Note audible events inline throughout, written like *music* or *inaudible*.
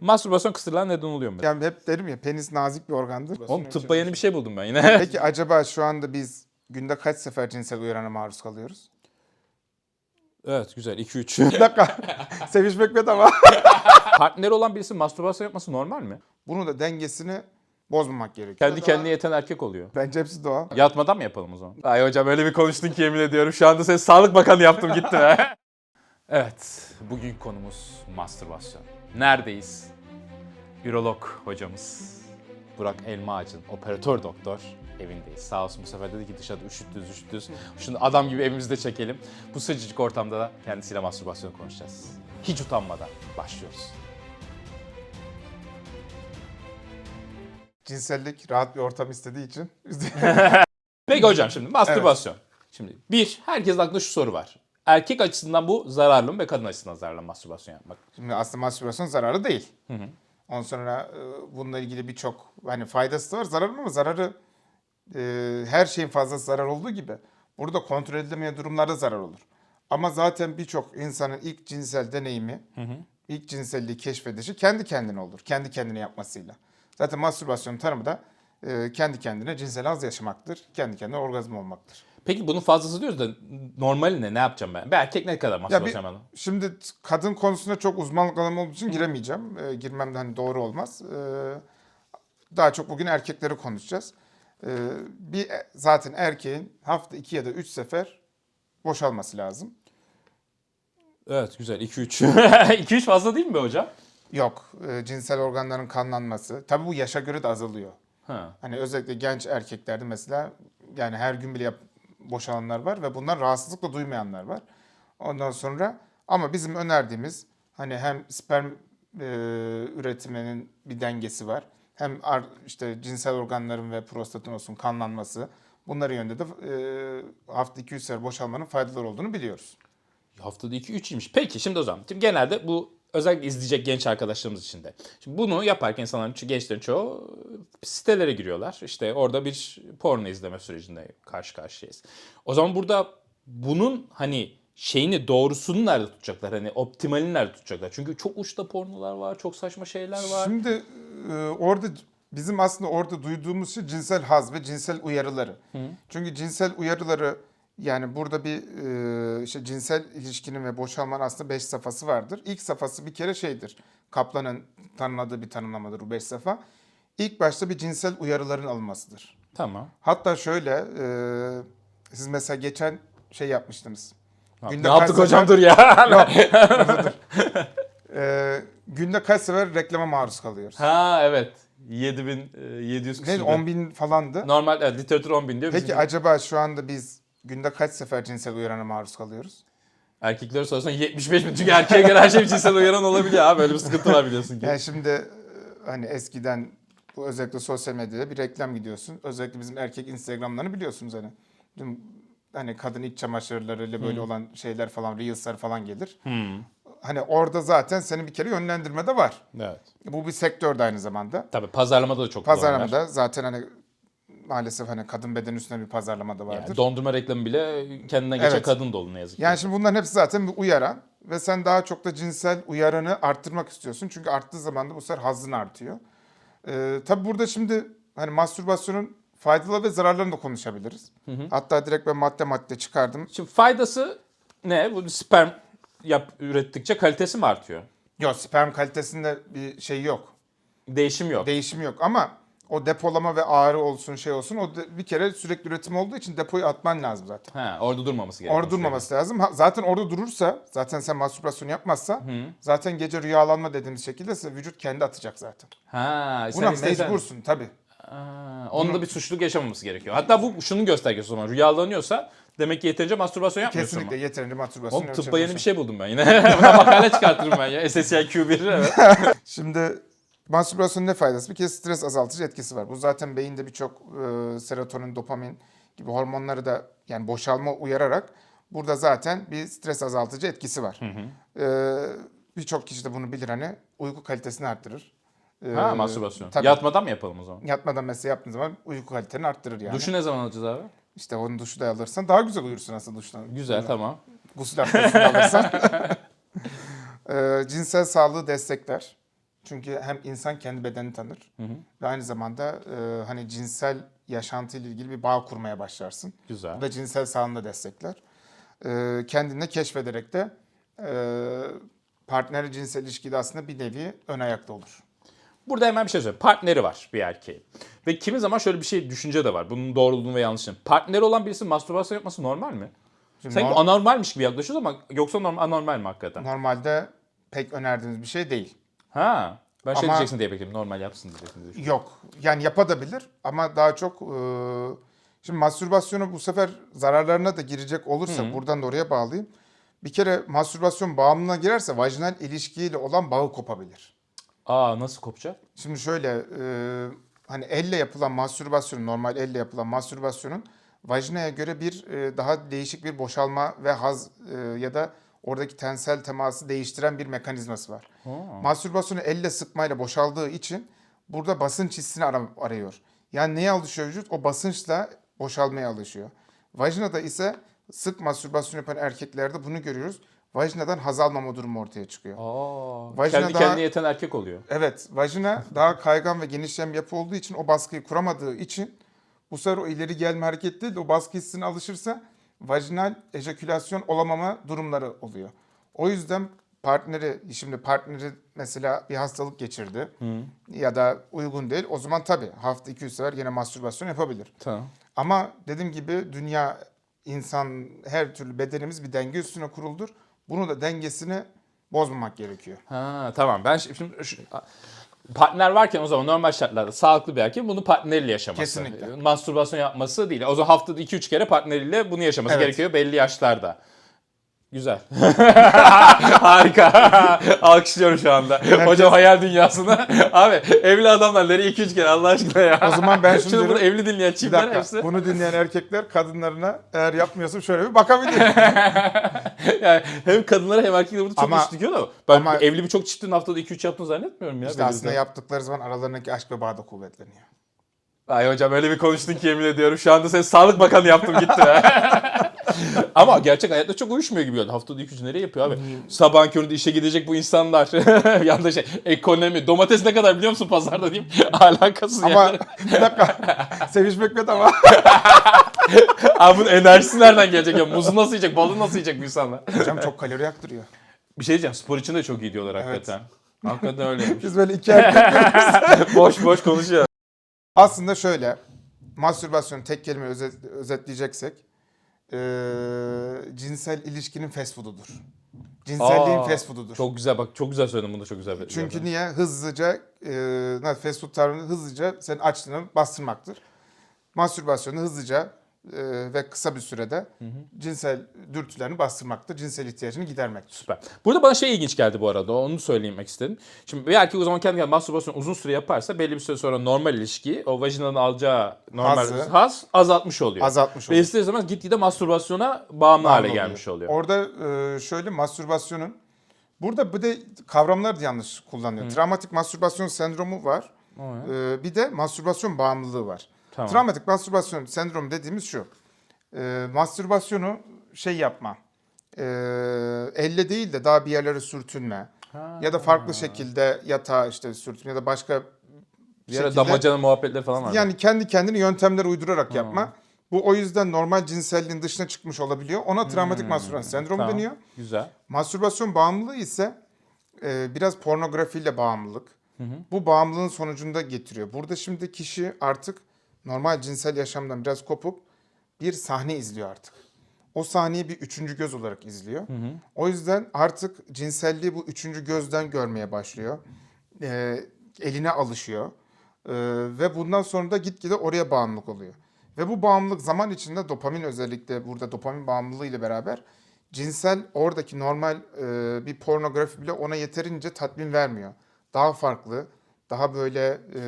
Mastürbasyon kısırlar neden oluyor mu? Yani hep derim ya penis nazik bir organdır. Oğlum tıbba yeni bir şey buldum ben yine. *laughs* Peki acaba şu anda biz günde kaç sefer cinsel uyarana maruz kalıyoruz? evet güzel 2-3. Bir dakika. *laughs* Sevişmek bedava. Partneri olan birisi mastürbasyon yapması normal mi? Bunu da dengesini bozmamak gerekiyor. Kendi kendine yeten erkek oluyor. Bence hepsi doğal. Yatmadan mı yapalım o zaman? Ay hocam öyle bir konuştun ki yemin ediyorum. Şu anda seni Sağlık Bakanı yaptım gitti ha. *laughs* evet, bugün konumuz mastürbasyon. Neredeyiz? Ürolog hocamız Burak Elma Ağacın, operatör doktor evindeyiz. Sağ olsun bu sefer dedi ki dışarıda üşüttünüz üşüttünüz. Şunu adam gibi evimizde çekelim. Bu sıcacık ortamda da kendisiyle mastürbasyon konuşacağız. Hiç utanmadan başlıyoruz. Cinsellik rahat bir ortam istediği için. *laughs* Peki hocam şimdi mastürbasyon. Şimdi bir, herkesin aklında şu soru var. Erkek açısından bu zararlı mı ve kadın açısından zararlı mı mastürbasyon yapmak? Şimdi aslında mastürbasyon zararı değil. Ondan sonra e, bununla ilgili birçok hani faydası da var, zararı ama zararı e, her şeyin fazlası zarar olduğu gibi burada kontrol edilemeyen durumlarda zarar olur. Ama zaten birçok insanın ilk cinsel deneyimi, ilk cinselliği keşfedişi kendi kendine olur. Kendi kendine yapmasıyla. Zaten mastürbasyon tanımı da e, kendi kendine cinsel haz yaşamaktır. Kendi kendine orgazm olmaktır. Peki bunun fazlası diyoruz da normali ne? Ne yapacağım ben? Bir erkek ne kadar mastürbasyon yapmalı? şimdi kadın konusunda çok uzmanlık alanım olduğu için giremeyeceğim. Ee, girmem de hani doğru olmaz. Ee, daha çok bugün erkekleri konuşacağız. Ee, bir e- zaten erkeğin hafta iki ya da üç sefer boşalması lazım. Evet güzel 2-3. 2-3 *laughs* fazla değil mi hocam? Yok, e, cinsel organların kanlanması. Tabii bu yaşa göre de azalıyor. Ha. Hani özellikle genç erkeklerde mesela yani her gün bile yap, boşalanlar var ve bundan rahatsızlıkla duymayanlar var. Ondan sonra ama bizim önerdiğimiz hani hem sperm e, üretiminin bir dengesi var. Hem ar- işte cinsel organların ve prostatın olsun kanlanması. Bunların yönde de e, hafta 200 sefer boşalmanın faydaları olduğunu biliyoruz. Haftada 2-3'iymiş. Peki şimdi o zaman. Şimdi genelde bu özellikle izleyecek genç arkadaşlarımız için de. Şimdi bunu yaparken insanların, gençlerin çoğu sitelere giriyorlar. İşte orada bir porno izleme sürecinde karşı karşıyayız. O zaman burada bunun hani şeyini doğrusunu nerede tutacaklar? Hani optimalini nerede tutacaklar? Çünkü çok uçta pornolar var, çok saçma şeyler var. Şimdi e, orada bizim aslında orada duyduğumuz şey cinsel haz ve cinsel uyarıları. Çünkü cinsel uyarıları yani burada bir e, işte cinsel ilişkinin ve boşalmanın aslında beş safhası vardır. İlk safhası bir kere şeydir. Kaplan'ın tanımladığı bir tanımlamadır bu beş safa. İlk başta bir cinsel uyarıların alınmasıdır. Tamam. Hatta şöyle e, siz mesela geçen şey yapmıştınız. ne Günde yaptık kaç hocam sefer- dur ya. E, günde kaç sefer reklama maruz kalıyoruz? ha evet. 7700 küsur. Ne 10 bin falandı. Normal evet, literatür 10 bin diyor. Peki Bizim acaba şu anda biz günde kaç sefer cinsel uyarana maruz kalıyoruz? erkekleri sorarsan 75 bin. Çünkü erkeğe göre her şey cinsel uyaran olabiliyor abi. Böyle bir sıkıntı var biliyorsun ki. Yani şimdi e, hani eskiden bu özellikle sosyal medyada bir reklam gidiyorsun. Özellikle bizim erkek Instagram'larını biliyorsunuz hani. Bizim hani kadın iç çamaşırlarıyla böyle olan şeyler falan, reels'lar falan gelir. Hmm. Hani orada zaten senin bir kere yönlendirme de var. Evet. Bu bir sektör de aynı zamanda. Tabii pazarlamada da çok. Pazarlamada zaten hani maalesef hani kadın beden üstüne bir pazarlama da vardır. Yani dondurma reklamı bile kendinden geçen Evet. kadın dolu ne yazık ki. Yani şimdi bunların hepsi zaten bir uyaran ve sen daha çok da cinsel uyaranı arttırmak istiyorsun. Çünkü arttığı zaman da bu sefer hazın artıyor. Ee, tabii burada şimdi hani mastürbasyonun faydalı ve zararlarını da konuşabiliriz. Hatta direkt ben madde madde çıkardım. Şimdi faydası ne? Bu sperm yap ürettikçe kalitesi mi artıyor? Yok sperm kalitesinde bir şey yok. Değişim yok. Değişim yok ama o depolama ve ağrı olsun şey olsun o bir kere sürekli üretim olduğu için depoyu atman lazım zaten. ha, orada durmaması gerekiyor. Orada durmaması lazım. Ha, zaten orada durursa, zaten sen mastürbasyon yapmazsa, zaten gece rüyalanma dediğimiz şekilde vücut kendi atacak zaten. Ha, sen Buna istesen- mecbursun tabii. Ha, onun da bir suçluluk yaşamaması gerekiyor. Hatta bu şunun göstergesi o zaman. Rüyalanıyorsa demek ki yeterince mastürbasyon yapmıyorsun Kesinlikle ama. yeterince mastürbasyon Oğlum tıbba yeni bir şey buldum ben yine. *laughs* Buna makale çıkartırım ben ya. SSI Q1 evet. *laughs* Şimdi mastürbasyonun ne faydası? Bir kere stres azaltıcı etkisi var. Bu zaten beyinde birçok e, serotonin, dopamin gibi hormonları da yani boşalma uyararak burada zaten bir stres azaltıcı etkisi var. E, birçok kişi de bunu bilir hani uyku kalitesini arttırır. E, Ha mastürbasyon. tabii. Yatmadan mı yapalım o zaman? Yatmadan mesela yaptığın zaman uyku kaliteni arttırır yani. Duşu ne zaman alacağız abi? İşte onu duşu da alırsan daha güzel uyursun aslında duştan. Güzel tamam. Gusül abdestini alırsan. Ee, *laughs* cinsel sağlığı destekler. Çünkü hem insan kendi bedenini tanır ve aynı zamanda e, hani cinsel yaşantıyla ilgili bir bağ kurmaya başlarsın. Güzel. Bu da cinsel sağlığını destekler. E, kendini keşfederek de e, partner cinsel ilişkide aslında bir nevi ön ayakta olur. Burada hemen bir şey söyleyeyim. Partneri var bir erkeğin. Ve kimi zaman şöyle bir şey düşünce de var. Bunun doğruluğunu ve yanlışını. Partneri olan birisi mastürbasyon yapması normal mi? Şimdi Sanki nor- bu anormalmiş gibi yaklaşıyoruz ama yoksa normal, anormal mi hakikaten? normalde pek önerdiğimiz bir şey değil. Ha. Ben şey Ama- diyeceksin diye bekledim. Normal yapsın diyeceksin diye. düşündüm. Yok. Yani yapabilir ama daha çok e, şimdi mastürbasyonu bu sefer zararlarına da girecek olursa buradan da oraya bağlayayım. Bir kere mastürbasyon bağımlılığına girerse vajinal ilişkiyle olan bağı kopabilir. Aa nasıl kopacak? Şimdi şöyle e, hani elle yapılan mastürbasyon normal elle yapılan mastürbasyonun vajinaya göre bir e, daha değişik bir boşalma ve haz e, ya da oradaki tensel teması değiştiren bir mekanizması var. Mastürbasyonu elle sıkmayla boşaldığı için burada basınç hissini ara- arıyor. Yani neye alışıyor vücut? O basınçla boşalmaya alışıyor. Vajinada ise sık mastürbasyon yapan erkeklerde bunu görüyoruz. Vajinadan haz almama durumu ortaya çıkıyor. Aa, Vajina kendi daha- kendine yeten erkek oluyor. Evet, vajina daha kaygan ve genişleyen bir yapı olduğu için o baskıyı kuramadığı için bu sefer o ileri gelme hareket değil de o baskı hissine alışırsa vajinal ejakülasyon olamama durumları oluyor. O yüzden partneri, şimdi partneri mesela bir hastalık geçirdi ya da uygun değil. O zaman tabii hafta 200 sefer yine mastürbasyon yapabilir. Tamam. Ama dediğim gibi dünya, insan, her türlü bedenimiz bir denge üstüne kuruldur. Bunu da dengesini bozmamak gerekiyor. Ha tamam. Ben şi- şimdi şu- partner varken o zaman normal şartlarda sağlıklı bir erkeğin bunu partneriyle yaşaması. Kesinlikle. Mastürbasyon yapması değil. O zaman haftada 2-3 kere partneriyle bunu yaşaması Evet. gerekiyor belli yaşlarda. Güzel. *laughs* Harika. Alkışlıyorum şu anda. Hocam hayal dünyasına. Abi evli adamlar nereye 2-3 kere Allah aşkına ya. O zaman ben şunu Şimdi bunu evli dinleyen çiftler hepsi. Bunu dinleyen erkekler kadınlarına eğer yapmıyorsun şöyle bir bakabilir. *laughs* yani hem kadınlara hem erkeklere burada çok Ama- da ben ama- evli birçok çiftin haftada 2-3 yaptığını zannetmiyorum ya. işte belli aslında yaptıkları zaman aralarındaki aşk ve bağ da kuvvetleniyor. Ay hocam öyle bir konuştun ki yemin ediyorum. Şu anda seni Sağlık Bakanı yaptım gitti. *laughs* *laughs* Ama gerçek hayatta çok uyuşmuyor gibi oldu. Haftada 200 nereye yapıyor abi? Sabahın köründe işe gidecek bu insanlar. *laughs* Yanda şey ekonomi. Domates ne kadar biliyor musun pazarda diyeyim. *laughs* Alakasız Ama yani. bir dakika. Sevişmek mi ama? Abi bunun enerjisi nereden gelecek ya? Muzu nasıl yiyecek? Balı nasıl yiyecek bu insanlar? Hocam çok kalori yaktırıyor. Bir şey diyeceğim. Spor için de çok iyi diyorlar hakikaten. Hakikaten öyleymiş. Biz böyle iki erkek. boş boş konuşuyor. Aslında şöyle. Mastürbasyon tek kelime özet, özetleyeceksek. Eee, cinsel ilişkinin fast food'udur. Cinselliğin Aa, fast food'udur. Çok güzel bak çok güzel söyledin bunu da çok güzel. bir- Çünkü niye? Hızlıca, e, fast food tarzını hızlıca senin açlığını bastırmaktır. Mastürbasyonu hızlıca e, ve kısa bir sürede cinsel dürtülerini bastırmaktır. Cinsel ihtiyacını gidermektir. Süper. Burada bana şey ilginç geldi bu arada. Onu söylemek istedim. Şimdi bir erkek o zaman kendi kendine mastürbasyon uzun süre yaparsa belli bir süre sonra normal ilişki o vajinanın alacağı normal Hazı. haz azaltmış oluyor. Azaltmış Ve olur. ister istemez gitgide mastürbasyona bağımlı hale Bağımlı gelmiş oluyor. Orada e, şöyle mastürbasyonun burada bir de kavramlar da yanlış kullanılıyor. Travmatik mastürbasyon sendromu var. E, bir de mastürbasyon bağımlılığı var. Tamam. Travmatik mastürbasyon sendromu dediğimiz şu. E, mastürbasyonu şey yapma. E, elle değil de daha bir yerlere sürtünme. Ya da farklı şekilde yatağa işte sürtünme ya da başka Bir ara şekilde- damacana muhabbetleri falan var. yani kendi kendini yöntemler uydurarak yapma. Bu o yüzden normal cinselliğin dışına çıkmış olabiliyor. Ona travmatik mastürbasyon sendromu Tamam. deniyor. Güzel. Mastürbasyon bağımlılığı ise e, biraz pornografiyle bağımlılık. Bu bağımlılığın sonucunda getiriyor. Burada şimdi kişi artık normal cinsel yaşamdan biraz kopup bir sahne izliyor artık. O sahneyi bir üçüncü göz olarak izliyor. O yüzden artık cinselliği bu üçüncü gözden görmeye başlıyor. E, eline alışıyor. E, ve bundan sonra da gitgide oraya bağımlılık oluyor. Ve bu bağımlılık zaman içinde dopamin özellikle burada dopamin bağımlılığı ile beraber cinsel oradaki normal e, bir pornografi bile ona yeterince tatmin vermiyor. Daha farklı, daha böyle e,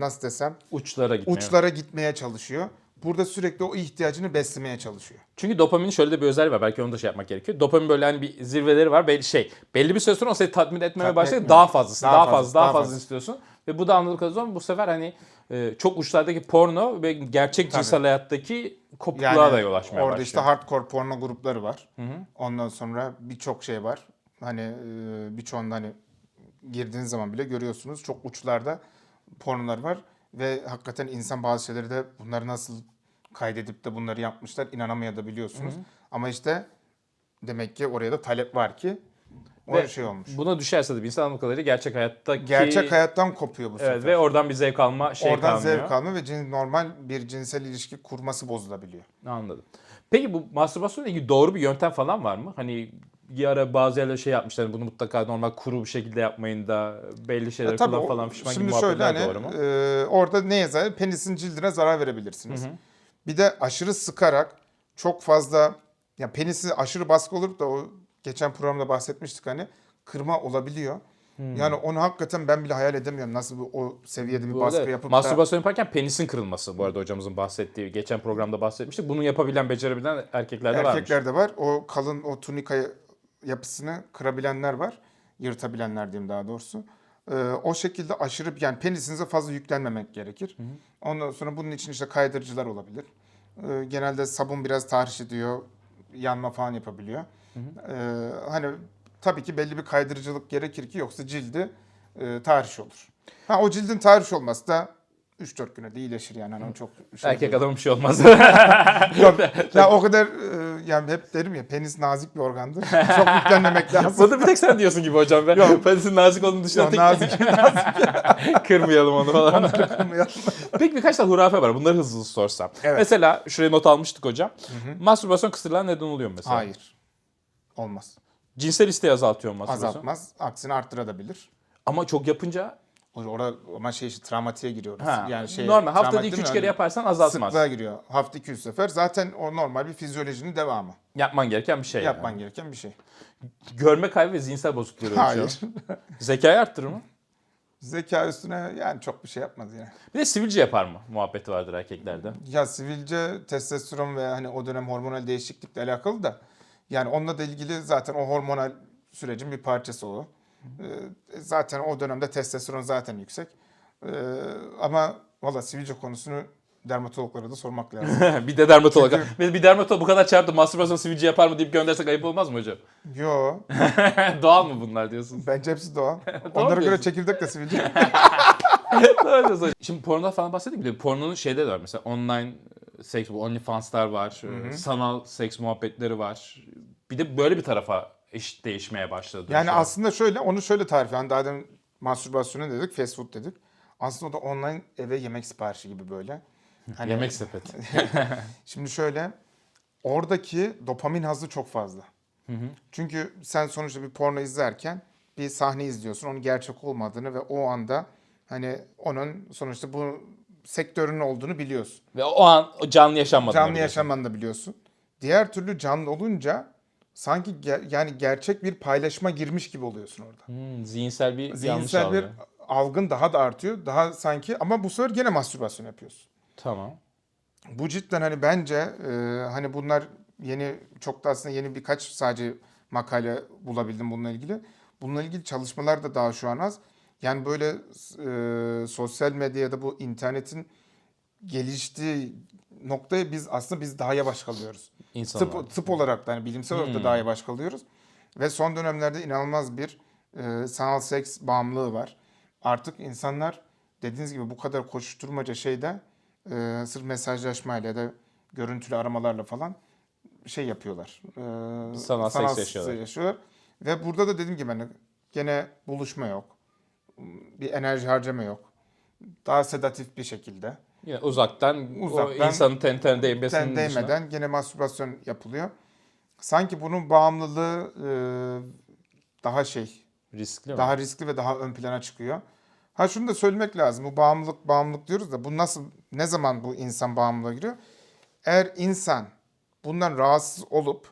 nasıl desem Uçlara gitmeye. uçlara gitmeye çalışıyor. Burada sürekli o ihtiyacını beslemeye çalışıyor. Çünkü dopaminin şöyle de bir özelliği var. Belki onu da şey yapmak gerekiyor. Dopamin böyle hani bir zirveleri var. Belli şey. Belli bir süre sonra o seni tatmin etmemeye etmiyor. daha fazlası, daha, Daha fazla, fazla, daha, fazla, fazla. istiyorsun. Ve bu da anladığım zaman bu sefer hani e, çok uçlardaki porno ve gerçek cinsel hayattaki kopukluğa da yol açmaya orada başlıyor. işte hardcore porno grupları var. Ondan sonra birçok şey var. Hani e, birçoğunda hani girdiğiniz zaman bile görüyorsunuz. Çok uçlarda pornolar var ve hakikaten insan bazı şeyleri de bunları nasıl kaydedip de bunları yapmışlar inanamayabiliyorsunuz. Ama işte demek ki oraya da talep var ki o Ve şey olmuş. Buna düşerse de bir insan anladığım kadarıyla gerçek hayattaki... Gerçek hayattan kopuyor bu sefer. Evet ve oradan bir zevk alma şey Oradan kalmıyor. zevk alma ve cin, normal bir cinsel ilişki kurması bozulabiliyor. Anladım. Peki bu mastürbasyonla ilgili doğru bir yöntem falan var mı? Hani bir ara bazı yerler şey yapmışlar. hani Bunu mutlaka normal kuru bir şekilde yapmayın da belli şeyler E, tabii kullan o- falan fişman gibi şöyle muhabbetler hani doğru mu? e, orada ne yazar? Penisin cildine zarar verebilirsiniz. Bir de aşırı sıkarak çok fazla ya penisi aşırı baskı olup da o geçen programda bahsetmiştik hani kırma olabiliyor. Yani onu hakikaten ben bile hayal edemiyorum. Nasıl bir, o seviyede bir Bu baskı arada yapıp da mastürbasyon yaparken penisin kırılması bu arada hocamızın bahsettiği geçen programda bahsetmiştik. Bunu yapabilen, becerebilen erkeklerde varmış. erkeklerde var. O kalın o tunika yapısını kırabilenler var. Yırtabilenler diyeyim daha doğrusu. Ee, o şekilde aşırı yani penisinize fazla yüklenmemek gerekir. Ondan sonra bunun için işte kaydırıcılar olabilir. Ee, genelde sabun biraz tahriş ediyor. Yanma falan yapabiliyor. Ee, hani tabii ki belli bir kaydırıcılık gerekir ki yoksa cildi e, tahriş olur. Ha o cildin tahriş olması da 3-4 güne de iyileşir yani. Hani çok şey Erkek adamın bir şey olmaz. *laughs* Yok, *laughs* ya o kadar e, yani hep derim ya penis nazik bir organdır. Çok yüklenmemek lazım. Bunu bir tek sen diyorsun gibi hocam. Ben Yok. penisin nazik olduğunu düşünüyorum. Ya, Tek- *laughs* nazik. Kırmayalım onu falan. Kırmayalım. Peki birkaç tane hurafe var. Bunları hızlı hızlı sorsam. Evet. Mesela şuraya not almıştık hocam. Mastürbasyon kısırlar neden oluyor mesela? Hayır. Olmaz. Cinsel isteği azaltıyor mu mastürbasyon. Azaltmaz. Aksine arttırabilir. Ama çok yapınca Orada ama şey işte travmatiğe giriyoruz. ha, Yani şey normal haftada travmatik 2-3 değil mi? kere yaparsan azaltmaz. Sıklığa giriyor. Hafta 200 sefer. Zaten o normal bir fizyolojinin devamı. Yapman gereken bir şey. Yapman yani. gereken bir şey. Görme kaybı ve zihinsel ölçüyor. Hayır. *laughs* Zekayı arttırır mı? Zeka üstüne yani çok bir şey yapmaz yani. Bir de sivilce yapar mı? Muhabbeti vardır erkeklerde. Ya sivilce, testosteron ve hani o dönem hormonal değişiklikle alakalı da yani onunla da ilgili zaten o hormonal sürecin bir parçası o. Ee, zaten o dönemde testosteron zaten yüksek. Ee, ama valla sivilce konusunu dermatologlara da sormak *laughs* lazım. bir de dermatolog. Bir, bir dermatolog bu kadar çarptı mastürbasyon sivilce yapar mı deyip göndersek ayıp olmaz mı hocam? Yo, *laughs* Doğal mı bunlar diyorsunuz? bence hepsi doğal. *laughs* Onlara göre diyorsun. çekirdek de sivilce. Diyorsun. Şimdi pornodan falan bahsettik bir de pornonun şeyde de var mesela online seks, bu OnlyFans'lar var, e, sanal seks muhabbetleri var. Bir de böyle bir tarafa eşit değişmeye başladı. Yani aslında şöyle, onu şöyle tarif yani daha demin mastürbasyonu dedik, fast food dedik. Aslında o da online eve yemek siparişi gibi böyle. Hani Yemek sepeti. *laughs* *laughs* Şimdi şöyle, oradaki dopamin hazzı çok fazla. Çünkü sen sonuçta bir porno izlerken bir sahne izliyorsun, onun gerçek olmadığını ve o anda hani onun sonuçta bu sektörün olduğunu biliyorsun. Ve o an o canlı yaşanmadı. Canlı yaşamanı da biliyorsun. Diğer türlü canlı olunca sanki ger- yani gerçek bir paylaşıma girmiş gibi oluyorsun orada. Hmm, zihinsel bir yanlış Zihinsel bir algı. algın daha da artıyor. Daha sanki ama bu sefer gene mastürbasyon yapıyorsun. Tamam. Bu cidden hani bence e, hani bunlar yeni çok da aslında yeni birkaç sadece makale bulabildim bununla ilgili. Bununla ilgili çalışmalar da daha şu an az. Yani böyle e, sosyal medyada bu internetin geliştiği noktaya biz aslında biz daha yavaş kalıyoruz. İnsan olarak. Tıp, tıp olarak da hani bilimsel olarak da daha yavaş kalıyoruz. Ve son dönemlerde inanılmaz bir e, sanal seks bağımlılığı var. Artık insanlar dediğiniz gibi bu kadar koşuşturmaca şeyde e, sırf mesajlaşmayla ya da görüntülü aramalarla falan şey yapıyorlar. E, Sanal seks yaşıyorlar. yaşıyorlar. Ve burada da dediğim gibi hani gene buluşma yok. Bir enerji harcama yok. Daha sedatif bir şekilde. Yine uzaktan, Uzaktan, o insanın ten ten değmesinin Ten değmeden gene mastürbasyon yapılıyor. Sanki bunun bağımlılığı e, daha şey, Riskli mi? daha riskli ve daha ön plana çıkıyor. Ha şunu da söylemek lazım. Bu bağımlılık bağımlılık diyoruz da bu nasıl ne zaman bu insan bağımlılığa giriyor? Eğer insan bundan rahatsız olup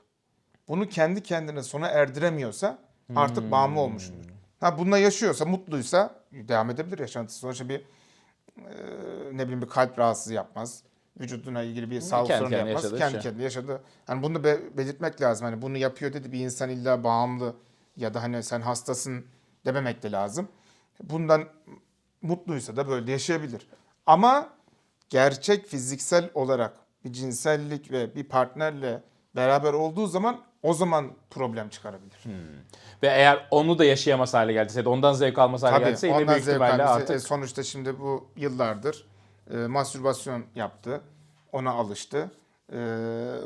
bunu kendi kendine sona erdiremiyorsa artık Hmm. bağımlı olmuştur. Ha bununla yaşıyorsa, mutluysa devam edebilir yaşantısı. Sonuçta bir ne bileyim bir kalp rahatsızlığı yapmaz. Vücuduna ilgili bir sağlık kendi sorunu kendine yapmaz. yaşadığı Kendi şey. kendine yaşadı. Hani bunu be- belirtmek lazım. Hani bunu yapıyor dedi bir insan illa bağımlı ya da hani sen hastasın dememek de lazım. Bundan mutluysa da böyle yaşayabilir. Ama gerçek fiziksel olarak bir cinsellik ve bir partnerle beraber olduğu zaman o zaman problem çıkarabilir. Ve eğer onu da yaşayamaz hale geldiyse, ondan zevk almaz hale Tabii geldiyse yine büyük ihtimalle artık e, sonuçta şimdi bu yıllardır e, mastürbasyon yaptı. Ona alıştı. E,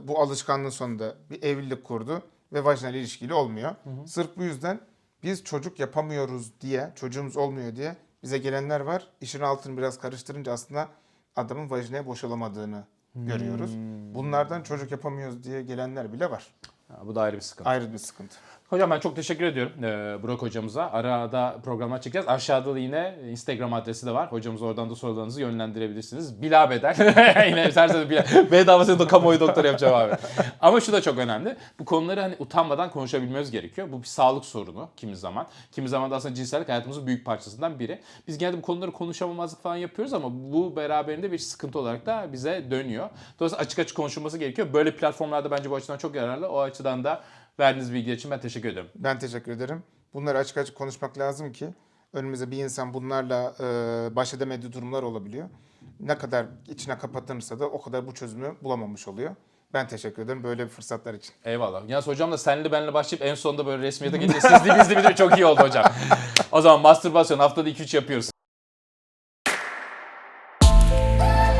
bu alışkanlığın sonunda bir evlilik kurdu ve vajinal ilişkili olmuyor. Sırf bu yüzden biz çocuk yapamıyoruz diye, çocuğumuz olmuyor diye bize gelenler var. İşin altını biraz karıştırınca aslında adamın vajinaya boşalamadığını görüyoruz. Bunlardan çocuk yapamıyoruz diye gelenler bile var. Ha, bu da ayrı bir sıkıntı. Ayrı bir sıkıntı. Hocam ben çok teşekkür ediyorum ee, Burak hocamıza. Arada programlar çekeceğiz. Aşağıda da yine Instagram adresi de var. Hocamız oradan da sorularınızı yönlendirebilirsiniz. Bila bedel. *laughs* yine her sene bila. Bedava seni de kamuoyu doktor yapacağım abi. Ama şu da çok önemli. Bu konuları hani utanmadan konuşabilmemiz gerekiyor. Bu bir sağlık sorunu kimi zaman. Kimi zaman da aslında cinsellik hayatımızın büyük parçasından biri. Biz genelde bu konuları konuşamamazlık falan yapıyoruz ama bu beraberinde bir sıkıntı olarak da bize dönüyor. Dolayısıyla açık açık konuşulması gerekiyor. Böyle platformlarda bence bu açıdan çok yararlı. O açıdan da verdiğiniz bilgiler için ben teşekkür ediyorum. Ben teşekkür ederim. Bunları açık açık konuşmak lazım ki önümüze bir insan bunlarla e, baş edemediği durumlar olabiliyor. Ne kadar içine kapatırsa da o kadar bu çözümü bulamamış oluyor. Ben teşekkür ederim böyle fırsatlar için. Eyvallah. Yalnız hocam da senli benle başlayıp en sonunda böyle resmiyete gelince sizli bizli bir de çok iyi oldu hocam. *laughs* o zaman mastürbasyon haftada 2-3 yapıyoruz.